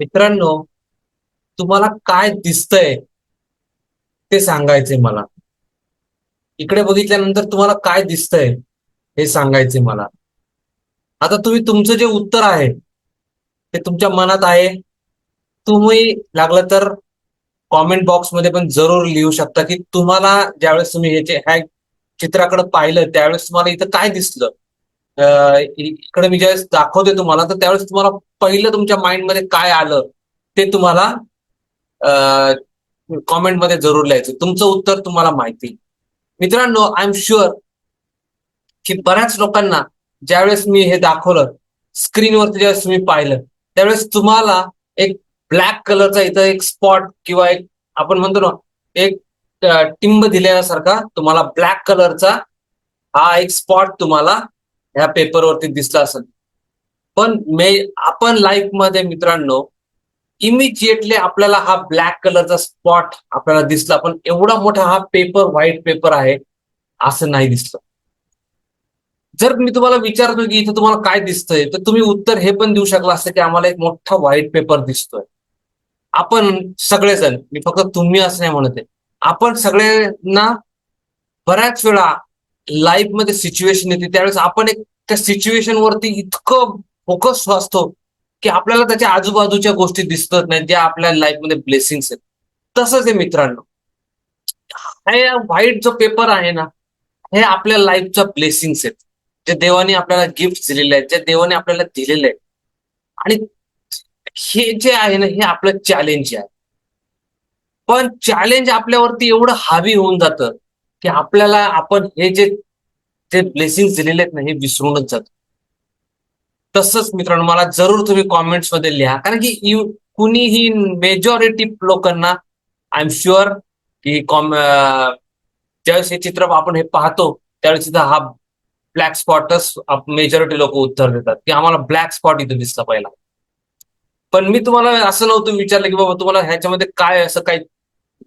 मित्रांनो तुम्हाला काय दिसतंय ते सांगायचंय मला. इकडे बघितल्यानंतर तुम्हाला काय दिसतंय हे सांगायचंय मला. आता तुम्ही तुमचं जे उत्तर आहे ते तुमच्या मनात आहे. तुम्ही लागलं तर कॉमेंट बॉक्समध्ये पण जरूर लिहू शकता की तुम्हाला ज्यावेळेस तुम्ही ह्याचे ह्या चित्राकडे पाहिलं त्यावेळेस तुम्हाला इथं काय दिसलं? इकडे मी ज्यावेळेस दाखवते तुम्हाला तर त्यावेळेस तुम्हाला पहिलं तुमच्या माइंडमध्ये काय आलं ते तुम्हाला कॉमेंटमध्ये जरूर लिहायचं. तुमचं उत्तर तुम्हाला माहिती. मित्रांनो आय एम शुअर की बऱ्याच लोकांना ज्यावेळेस मी हे दाखवलं स्क्रीनवरती ज्यावेळेस तुम्ही पाहिलं त्यावेळेस तुम्हाला एक ब्लॅक कलरचा इथं एक स्पॉट किंवा एक आपण म्हणतो ना एक टिंब दिल्यासारखा तुम्हाला ब्लॅक कलरचा हा एक स्पॉट तुम्हाला ह्या पेपरवरती दिसला असेल. पण मे आपण लाईफमध्ये मित्रांनो इमिजिएटली आपल्याला हा ब्लॅक कलरचा स्पॉट आपल्याला दिसला पण एवढा मोठा हा पेपर व्हाईट पेपर आहे असं नाही दिसलं. जर मी तुम्हाला विचारतो की इथं तुम्हाला काय दिसतंय तर तुम्ही उत्तर हे पण देऊ शकला असतं की आम्हाला एक मोठा व्हाईट पेपर दिसतोय. आपण सगळेजण मी फक्त तुम्ही असं नाही म्हणत आहे आपण सगळ्यांना बऱ्याच वेळा लाईफमध्ये सिच्युएशन येते. त्यावेळेस आपण एक त्या सिच्युएशन वरती इतकं फोकस असतो की आपल्याला त्याच्या आजूबाजूच्या गोष्टी दिसतच नाही ज्या आपल्या लाईफमध्ये ब्लेसिंग्स आहेत. तसंच आहे मित्रांनो. हे व्हाईट जो पेपर आहे ना हे आपल्या लाईफचा ब्लेसिंग्स आहेत. जे देवाने आपल्याला गिफ्ट दिलेले आहेत जे देवाने आपल्याला दिलेले आहेत. आणि हे जे आहे ना हे आपलं चॅलेंज आहे. पण चॅलेंज आपल्यावरती एवढं हावी होऊन जातं की आपल्याला आपण हे जे ते ब्लेसिंग दिलेले आहेत ना हे विसरूनच जातो. तसंच मित्रांनो मला जरूर तुम्ही कॉमेंट्समध्ये लिहा. कारण की यू कुणीही मेजॉरिटी लोकांना आय एम शुअर की कॉम ज्यावेळेस हे चित्र आपण हे पाहतो त्यावेळेस सुद्धा हा ब्लॅक स्पॉटच मेजॉरिटी लोक उत्तर देतात. की आम्हाला ब्लॅक स्पॉट इथं दिसला पहिला. पण मी तुम्हाला असं नव्हतं विचारलं की बाबा तुम्हाला ह्याच्यामध्ये काय असं काही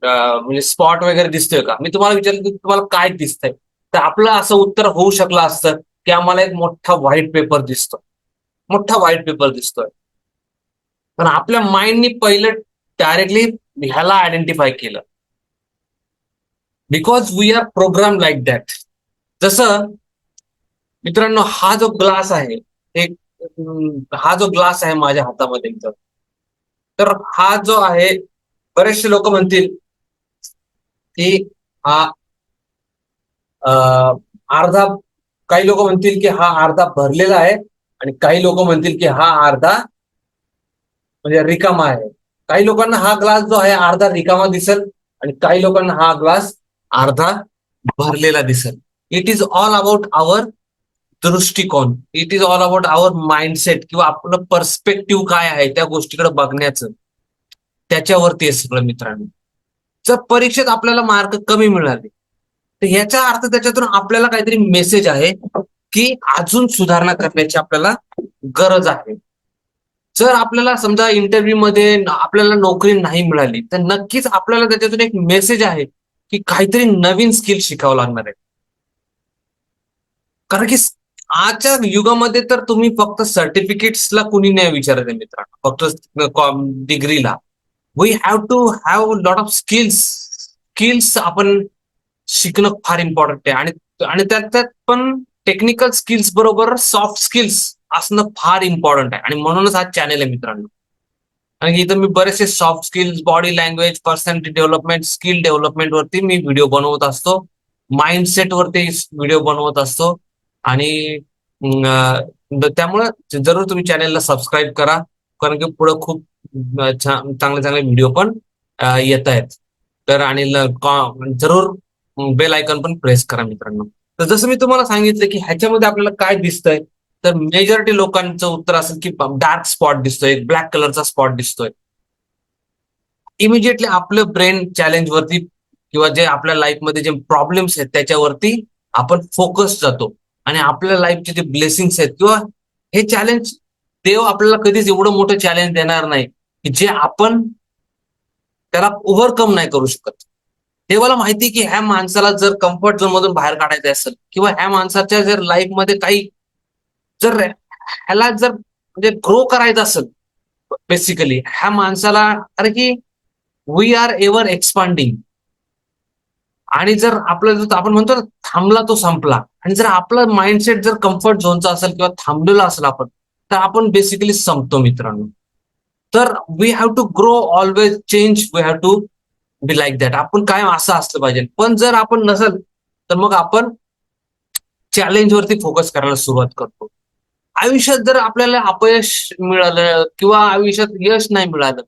म्हणजे स्पॉट वगैरे दिसतोय का? मी तुम्हाला विचारलं की तुम्हाला काय दिसतंय? तर आपलं असं उत्तर होऊ शकलं असतं की आम्हाला एक मोठा व्हाईट पेपर दिसतो मोठा व्हाईट पेपर दिसतोय. पण आपल्या माइंडनी पहिलं डायरेक्टली ह्याला आयडेंटिफाय केलं. Because we are program like that जसं मित्रांनो हा जो ग्लास आहे एक हा जो ग्लास आहे माझ्या हातामध्ये तर हा जो आहे बरेचसे लोक म्हणतील की हा अर्धा काही लोक म्हणतील की हा अर्धा भरलेला आहे आणि काही लोक म्हणतील की हा अर्धा म्हणजे रिकामा आहे. काही लोकांना हा ग्लास जो आहे अर्धा रिकामा दिसेल आणि काही लोकांना हा ग्लास अर्धा भरलेला दिसेल. It is all about our दृष्टिकोन. It is all about our mindset किंवा आपलं पर्स्पेक्टिव्ह काय आहे त्या गोष्टीकडे बघण्याचं. त्याच्यावरती सगळं मित्रांनो. जर परीक्षेत आपल्याला मार्क कमी मिळाले तर ह्याचा अर्थ त्याच्यातून आपल्याला काहीतरी मेसेज आहे की अजून सुधारणा करण्याची आपल्याला गरज आहे. जर आपल्याला समजा इंटरव्ह्यू मध्ये आपल्याला नोकरी नाही मिळाली तर नक्कीच आपल्याला त्याच्यातून एक मेसेज आहे की काहीतरी नवीन स्किल शिकावं लागणार आहे. कारण की आजच्या युगामध्ये तर तुम्ही फक्त सर्टिफिकेट्सला कुणी नाही विचारत आहे मित्रांनो. फक्त डिग्रीला we have to have lot of skills skills आपण शिकणं फार इम्पॉर्टंट आहे. आणि आणि त्यात त्यात पण टेक्निकल स्किल्स बरोबर सॉफ्ट स्किल्स असणं फार इम्पॉर्टंट आहे. आणि म्हणूनच हा चॅनेल आहे मित्रांनो. कारण की इथं मी बरेचसे soft skills body language personality development skill development वरती मी व्हिडिओ बनवत असतो. माइंडसेट वरती व्हिडिओ बनवत असतो. आणि त्यामुळे त्यामुळं जरूर तुम्ही चॅनेलला सबस्क्राईब करा. कारण की पुढे खूप चांगले चांगले व्हिडिओ पण येत आहेत तर आणि जरूर बेल आयकॉन पण प्रेस करा मित्रांनो. तर जसं मी तुम्हाला सांगितलं की ह्याच्यामध्ये आपल्याला काय दिसतंय तर मेजॉरिटी लोकांचं उत्तर असेल की डार्क स्पॉट दिसतोय ब्लॅक कलरचा स्पॉट दिसतोय. इमिजिएटली आपलं ब्रेन चॅलेंज वरती किंवा जे आपल्या लाईफमध्ये जे प्रॉब्लेम्स आहेत त्याच्यावरती आपण फोकस जातो. आणि आपल्या लाईफचे जे ब्लेसिंग्स आहेत किंवा हे चॅलेंज देव आपल्याला कधीच एवढं मोठं चॅलेंज देणार नाही. की जे आपण त्याला ओव्हरकम नाही करू शकत. देवाला माहिती की ह्या माणसाला जर कम्फर्ट झोन मधून बाहेर काढायचं असेल किंवा ह्या माणसाच्या जर लाईफमध्ये काही जर ह्याला जर म्हणजे ग्रो करायचं असेल बेसिकली ह्या माणसाला अरे की वी आर एव्हर एक्सपांडिंग आणि जर आपलं जर आपण म्हणतो ना थांबला तो संपला. आणि जर आपलं माइंडसेट जर कम्फर्ट झोनचा असेल किंवा थांबलेला असेल आपण तर आपण बेसिकली संपतो मित्रांनो. तर we have to grow always change we have to be like that आपण कायम असं असलं पाहिजे. पण जर आपण नसेल तर मग आपण चॅलेंजवरती फोकस करायला सुरुवात करतो. आयुष्यात जर आपल्याला अपयश मिळालं किंवा आयुष्यात यश नाही मिळालं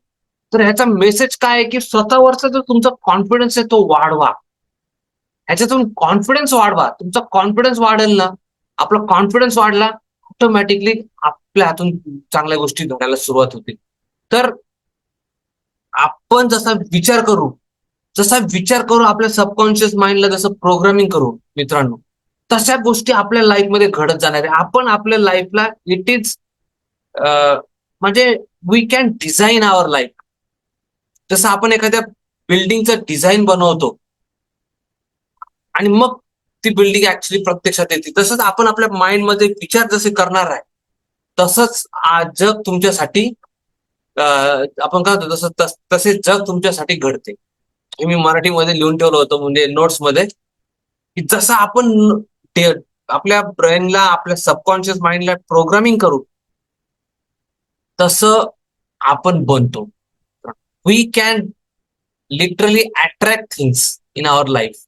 तर ह्याचा मेसेज काय आहे की स्वतःवरचा जो तुमचा कॉन्फिडन्स आहे तो वाढवा. ह्याच्यातून कॉन्फिडन्स वाढवा. तुमचा कॉन्फिडन्स वाढेल ना आपला कॉन्फिडन्स वाढला ऑटोमॅटिकली आपल्या हातून चांगल्या गोष्टी घडायला सुरुवात होते तर आपण जसा विचार करू जसा विचार करू आपल्या सबकॉन्शियस माइंडला जसं प्रोग्रामिंग करू मित्रांनो तशा गोष्टी आपल्या लाईफमध्ये घडत जाणार आहे. आपण आपल्या लाईफला इट इज म्हणजे we can design our life जसं आपण एखाद्या बिल्डिंगचं डिझाईन बनवतो आणि मग ती बिल्डिंग ऍक्च्युली प्रत्यक्षात येते. तसंच आपण आपल्या माइंडमध्ये विचार जसे करणार आहे तसंच आज जग तुमच्यासाठी आपण काय होतो तसं तस- तसे जग तुमच्यासाठी घडते. हे मी मराठीमध्ये लिहून ठेवलं होतं म्हणजे नोट्समध्ये की जसं आपण आपल्या ब्रेनला आपल्या सबकॉन्शियस माइंडला प्रोग्रामिंग करू तसं आपण बनतो. We can literally attract things in our life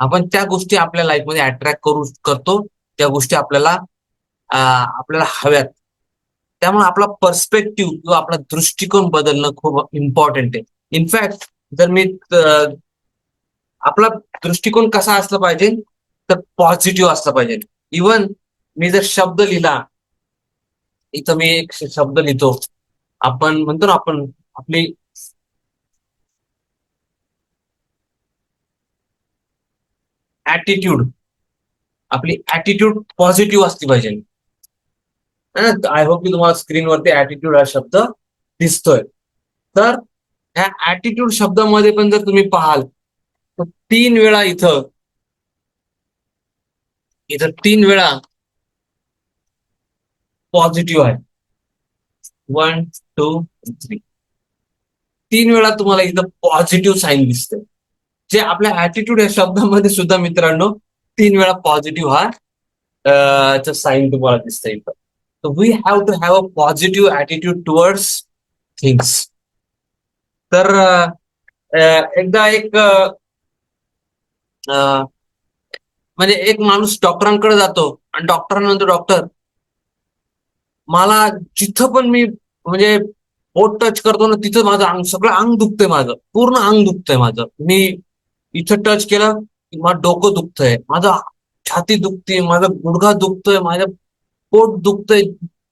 आपण त्या गोष्टी आपल्या लाईफमध्ये अट्रॅक्ट करू करतो त्या गोष्टी आपल्याला आपल्याला हव्यात. त्यामुळे आपला पर्स्पेक्टिव्ह किंवा आपला दृष्टिकोन बदलणं खूप इम्पॉर्टंट आहे. इनफॅक्ट जर मी आपला दृष्टिकोन कसा असला पाहिजे तर पॉझिटिव्ह असला पाहिजे. इवन मी जर शब्द लिहिला इथं मी एक शब्द लिहितो. आपण म्हणतो ना आपण आपली ऍटिट्यूड आपली ऍटिट्यूड पॉझिटिव्ह असली पाहिजे. आय होप की तुम्हाला स्क्रीनवरती ऍटिट्यूड हा शब्द दिसतोय. तर ह्या ऍटिट्यूड शब्दामध्ये पण जर तुम्ही पाहाल तर तीन वेळा इथं इथं तीन वेळा पॉझिटिव्ह आहे. वन टू थ्री तीन वेळा तुम्हाला इथं पॉझिटिव्ह साईन दिसते जे आपल्या ऍटिट्यूड या शब्दामध्ये सुद्धा मित्रांनो तीन वेळा पॉझिटिव्ह हा साईन तुम्हाला दिसतंय इथं. We have to have a positive attitude towards things तर एकदा एक uh, uh, म्हणजे एक माणूस डॉक्टरांकडे जातो आणि डॉक्टरांना म्हणतो डॉक्टर मला जिथं पण मी म्हणजे पोट टच करतो ना तिथं माझं अंग सगळं अंग दुखतंय माझं. पूर्ण अंग दुखतंय माझं. मी इथं टच केलं की माझं डोकं दुखतंय. माझं छाती दुखते माझं गुडघा दुखतोय माझ्या पोट दुखतंय.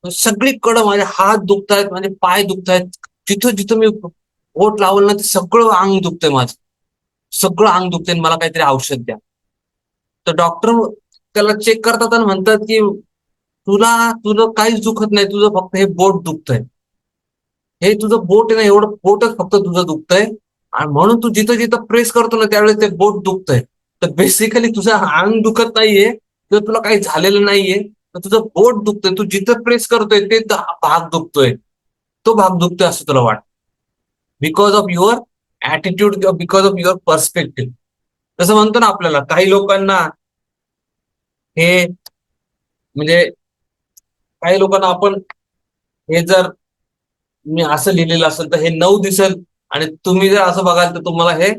सगळीकडं माझे हात दुखतायत माझे पाय दुखतायत. जिथं जिथं मी पोट लावलं ना ते सगळं अंग दुखतंय माझं. सगळं अंग दुखतंय आणि मला काहीतरी औषध द्या. तर डॉक्टर त्याला चेक करतात आणि म्हणतात की तुला तुझं काहीच दुखत नाही तुझं फक्त हे बोट दुखतंय. हे तुझं बोट आहे ना एवढं बोटच फक्त तुझं दुखतंय. आणि म्हणून तू जिथं जिथं प्रेस करतो ना त्यावेळेस ते बोट दुखतंय. तर बेसिकली तुझं अंग दुखत नाहीये किंवा तुला काही झालेलं नाहीये. तुझं बोट दुखतंय तू जिथं प्रेस करतोय ते भाग दुखतोय. तो भाग दुखतोय असं तुला वाटतं. बिकॉज ऑफ युअर ऍटिट्यूड किंवा बिकॉज ऑफ युअर पर्स्पेक्टिव्ह तसं म्हणतो ना आपल्याला काही लोकांना हे म्हणजे काही लोकांना आपण हे जर मी असं लिहिलेलं असेल तर हे नऊ दिसेल आणि तुम्ही जर असं बघाल तर तुम्हाला हे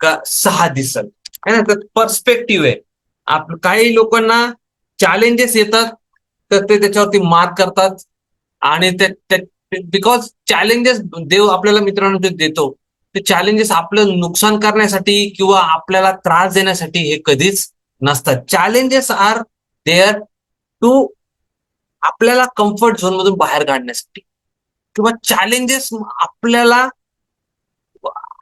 का सहा दिसेल. है ना? तर पर्स्पेक्टिव्ह आहे. आप काही लोकांना चॅलेंजेस येतात तर ते त्याच्यावरती मात करतात. आणि ते बिकॉज चॅलेंजेस देव आपल्याला मित्रांनो जे देतो ते चॅलेंजेस आपलं नुकसान करण्यासाठी किंवा आपल्याला त्रास देण्यासाठी हे कधीच नसतात. चॅलेंजेस आर देअर टू आपल्याला कम्फर्ट झोन मधून बाहेर काढण्यासाठी. किंवा चॅलेंजेस आपल्याला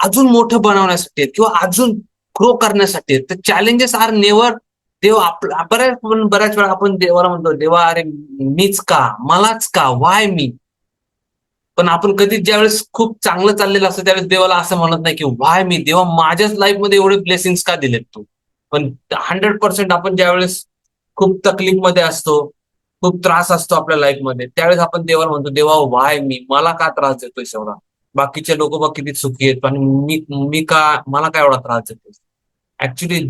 अजून मोठं बनवण्यासाठी आहेत किंवा अजून ग्रो करण्यासाठी आहेत. तर चॅलेंजेस आर नेवर देव आपला बऱ्याच पण बऱ्याच वेळा आपण देवाला म्हणतो देवा अरे मीच का? मलाच का? वाय मी पण आपण कधी ज्यावेळेस खूप चांगलं चाललेलं असतं त्यावेळेस देवाला असं म्हणत नाही की वाय मी देवा माझ्याच लाईफमध्ये एवढे ब्लेसिंग्स का दिलेत तू? पण हंड्रेड पर्सेंट आपण ज्यावेळेस खूप तकलीफमध्ये असतो खूप त्रास असतो आपल्या लाईफमध्ये त्यावेळेस आपण देवाला म्हणतो देवा व्हाय मी मला का त्रास देतोय एवढा? बाकीचे लोक बघ किती सुखी आहेत पण मी मी का मला काय एवढा त्रास देतोय? ऍक्च्युली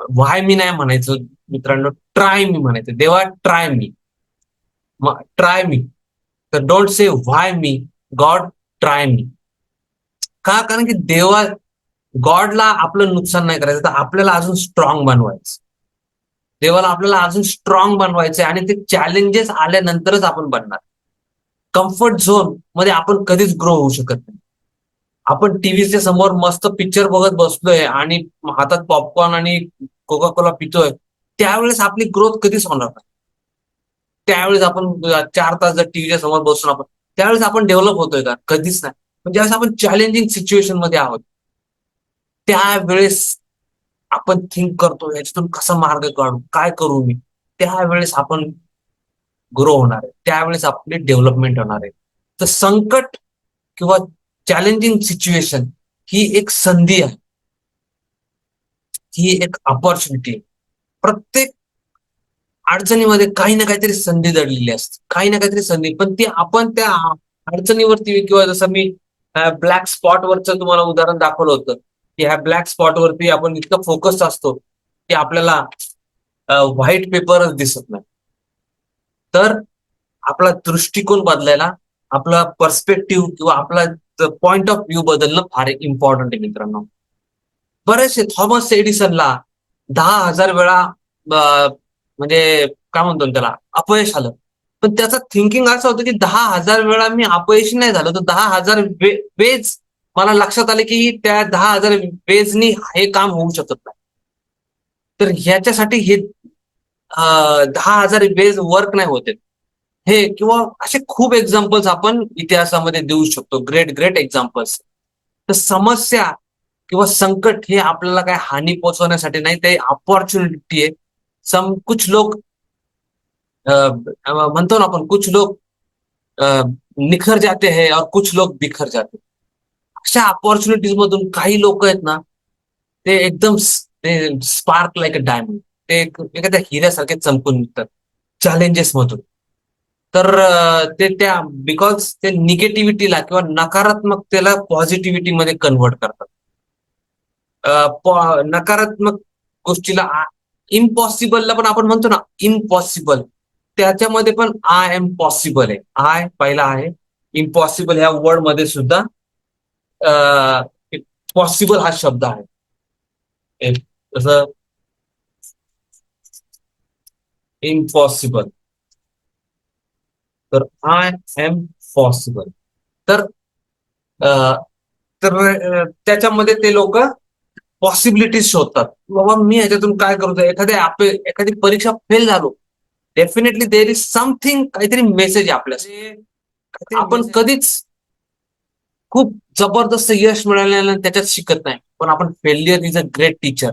व्हाय मी नाही म्हणायचं? मित्रांनो ट्राय मी म्हणायचं. देवा ट्राय मी ट्राय मी तर don't say why me God try me का? कारण की देवा गॉडला आपलं नुकसान नाही करायचं. तर आपल्याला अजून स्ट्रॉंग बनवायचं. देवाला आपल्याला अजून स्ट्रॉंग बनवायचं आणि ते चॅलेंजेस आल्यानंतरच आपण बनणार. कम्फर्ट झोनमध्ये आपण कधीच ग्रो होऊ शकत नाही. आपण टीव्हीच्या समोर मस्त पिक्चर बघत बसलोय आणि हातात पॉपकॉर्न आणि कोका कोला पितोय त्यावेळेस आपली ग्रोथ कधीच होणार नाही. त्यावेळेस आपण चार तास जर टीव्हीच्या समोर बसून आपण त्यावेळेस आपण डेव्हलप होतोय का? कधीच नाही. म्हणजे पण ज्यावेळेस आपण चॅलेंजिंग सिच्युएशनमध्ये आहोत. त्यावेळेस आपण थिंक करतो याच्यातून कसा मार्ग काढू काय करू मी? त्यावेळेस आपण ग्रो होणार आहे. त्यावेळेस आपली डेव्हलपमेंट होणार आहे. तर संकट किंवा चॅलेंजिंग सिच्युएशन ही एक संधी आहे. ही एक अपॉर्च्युनिटी आहे. प्रत्येक अडचणीमध्ये काही ना काहीतरी संधी दडलेली असते. काही ना काहीतरी संधी. पण ती आपण त्या अडचणीवरती किंवा जसं मी ब्लॅक स्पॉट वरचं तुम्हाला उदाहरण दाखवलं होतं की ह्या ब्लॅक स्पॉट वरती आपण इतकं फोकस असतो की आपल्याला व्हाईट पेपरच दिसत नाही. तर आपला दृष्टिकोन बदलायला आपला पर्स्पेक्टिव्ह किंवा आपला पॉइंट ऑफ व्ह्यू बदलणं फार इम्पॉर्टंट आहे मित्रांनो. बरेचसे थॉमस एडिसनला दहा हजार वेळा म्हणजे काय म्हणतो त्याला अपयश आलं. पण त्याचं थिंकिंग असं होतं की दहा हजार वेळा मी अपयशी नाही झालो तर दहा हजार वेज मला लक्षात आले की त्या दहा हजार वेजनी हे काम होऊ शकत नाही. तर ह्याच्यासाठी हे दहा हजार वेज वर्क नाही होते हे किंवा असे खूप एक्झाम्पल्स आपण इतिहासामध्ये देऊ शकतो. ग्रेट ग्रेट एक्झाम्पल्स तर समस्या किंवा संकट हे आपल्याला काय हानी पोहोचवण्यासाठी नाही ते अपॉर्च्युनिटी आहे. सम कुछ लोक म्हणतो ना आपण कुछ लोक निखर जाते हैं और कुछ लोक बिखर जाते. अशा अपॉर्च्युनिटीज मधून काही लोक आहेत ना ते एकदम ते स्पार्क लाईक अ डायमंड ते एखाद्या हिऱ्यासारखे चमकून निघतात. चॅलेंजेस मधून. तर ते त्या बिकॉज ते निगेटिव्हिटीला किंवा नकारात्मकतेला पॉझिटिव्हिटी मध्ये कन्व्हर्ट करतात नकारात्मक गोष्टीला इम्पॉसिबलला पण आपण म्हणतो ना इम्पॉसिबल त्याच्यामध्ये पण आय एम पॉसिबल आहे. आय पहिला आहे इम्पॉसिबल ह्या वर्डमध्ये सुद्धा पॉसिबल हा शब्द आहे. जसं इम्पॉसिबल तर आय एम पॉसिबल तर तर त्याच्यामध्ये ते लोक पॉसिबिलिटीज शोधतात. बाबा मी ह्याच्यातून काय करतो एखाद्या एखादी परीक्षा फेल झालो. डेफिनेटली देर इज समथिंग काहीतरी मेसेज आपल्या आपण कधीच खूप जबरदस्त यश मिळाल्यानं त्याच्यात शिकत नाही. पण आपण failure is a great teacher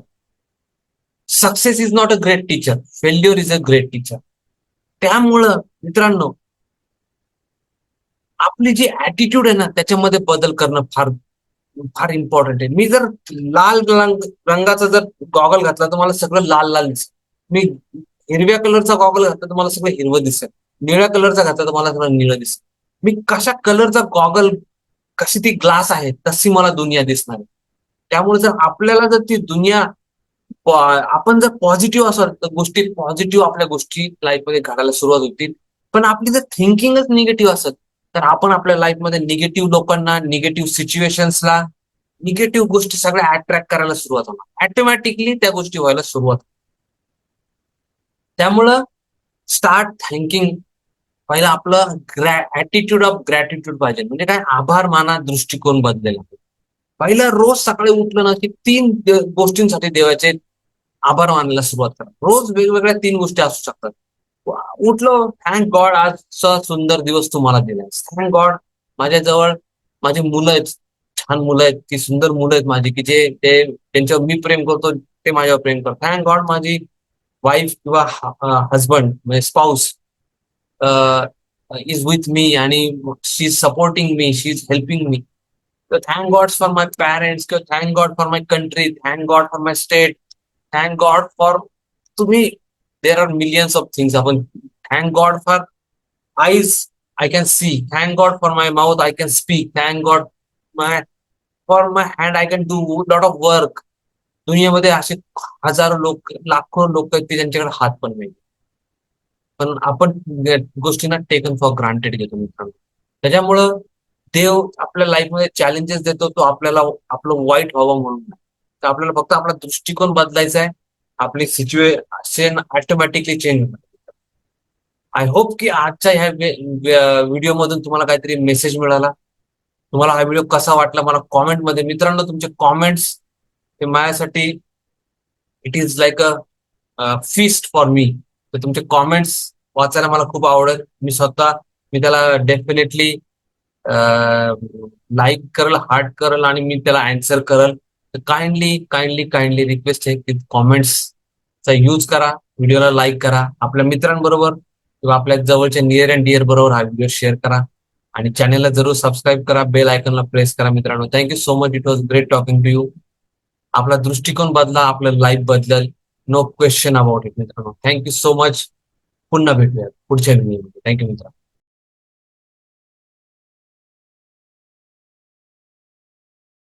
success is not a great teacher failure is a great teacher त्यामुळं मित्रांनो आपली जी ऍटिट्यूड आहे ना त्याच्यामध्ये बदल करणं फार फार इम्पॉर्टंट आहे. मी जर लाल रंग रंगाचा जर गॉगल घातला तर मला सगळं लाल लाल दिसेल. मी हिरव्या कलरचा गॉगल घातला तर मला सगळं हिरवं दिसेल. निळ्या कलरचा घातला तर मला सगळं निळं दिसेल. मी कशा कलरचा गॉगल कशी ती ग्लास आहे तशी मला दुनिया दिसणार आहे. त्यामुळे जर आपल्याला जर ती दुनिया आपण जर पॉझिटिव्ह असाल तर गोष्टी पॉझिटिव्ह आपल्या गोष्टी लाईफमध्ये घडायला सुरुवात होतील. पण आपली जर थिंकिंगच निगेटिव्ह असत तर आपण आपल्या लाईफमध्ये निगेटिव्ह लोकांना निगेटिव्ह सिच्युएशन्सला निगेटिव्ह गोष्टी सगळ्या अट्रॅक्ट करायला सुरुवात होणार. ऑटोमॅटिकली त्या गोष्टी व्हायला सुरुवात त्यामुळं स्टार्ट थँकिंग पहिला आपलं ग्रॅ ऍटिट्यूड ऑफ ग्रॅटिट्यूड पाहिजे. म्हणजे काय? आभार माना दृष्टिकोन बदलेला. पहिला रोज सकाळी उठलं ना की तीन गोष्टींसाठी देवाचे आभार मानायला सुरुवात करा. रोज वेगवेगळ्या तीन गोष्टी असू शकतात. उठलो. थँक गॉड आजचा सुंदर दिवस तुम्हाला दिलाय. थँक गॉड माझ्या जवळ माझी मुलं आहेत. छान मुलं आहेत. ती सुंदर मुलं आहेत माझी की जे ते त्यांच्यावर मी प्रेम करतो ते माझ्यावर प्रेम करतो थँक गॉड माझी वाईफ किंवा हजबंड म्हणजे स्पाऊस इज विथ मी आणि she is supporting me she is helping me thank God for my parents किंवा thank God for my country thank God for my state thank God for तुम्ही there are millions of things आपण thank God for eyes I can see thank God for my mouth I can speak thank God my for my hand I can do lot of work दुनियामध्ये असे हजारो लोक लाखो लोक आहेत की ज्यांच्याकडे हात पण नाही. पण आपण गोष्टींना टेकन फॉर ग्रांटेड घेतो मित्रांनो. त्याच्यामुळं देव आपल्या लाईफमध्ये चॅलेंजेस देतो तो आपल्याला आपलं वाईट व्हावं म्हणून. नाही. तर आपल्याला फक्त आपला दृष्टिकोन बदलायचा आहे. आपली सिच्युएशन ऑटोमॅटिकली चेंज होणार. आय होप की आजच्या ह्या व्हिडिओ मधून तुम्हाला काहीतरी मेसेज मिळाला. तुम्हाला हा व्हिडिओ कसा वाटला मला कॉमेंटमध्ये. मित्रांनो तुमचे कॉमेंट्स हे माझ्यासाठी it is like a feast for me तर तुमचे कॉमेंट्स वाचायला मला खूप आवडेल. मी स्वतः मी त्याला डेफिनेटली लाईक करल हार्ट करल आणि मी त्याला अँसर करल. तर काइंडली काइंडली काइंडली रिक्वेस्ट आहे की कॉमेंट्सचा यूज करा व्हिडिओला लाईक करा आपल्या मित्रांबरोबर किंवा आपल्या जवळच्या नियर अँड डिअर बरोबर हा व्हिडिओ शेअर करा. आणि चॅनेलला जरूर सबस्क्राईब करा बेल आयकनला प्रेस करा मित्रांनो. Thank you so much it was great talking to you आपला दृष्टिकोन बदला आपलं लाईफ बदलल. नो क्वेश्चन अबाउट इट मित्रांनो. थँक्यू सो मच पुन्हा भेटूया पुढच्या व्हिडिओमध्ये थँक्यू मित्रांनो.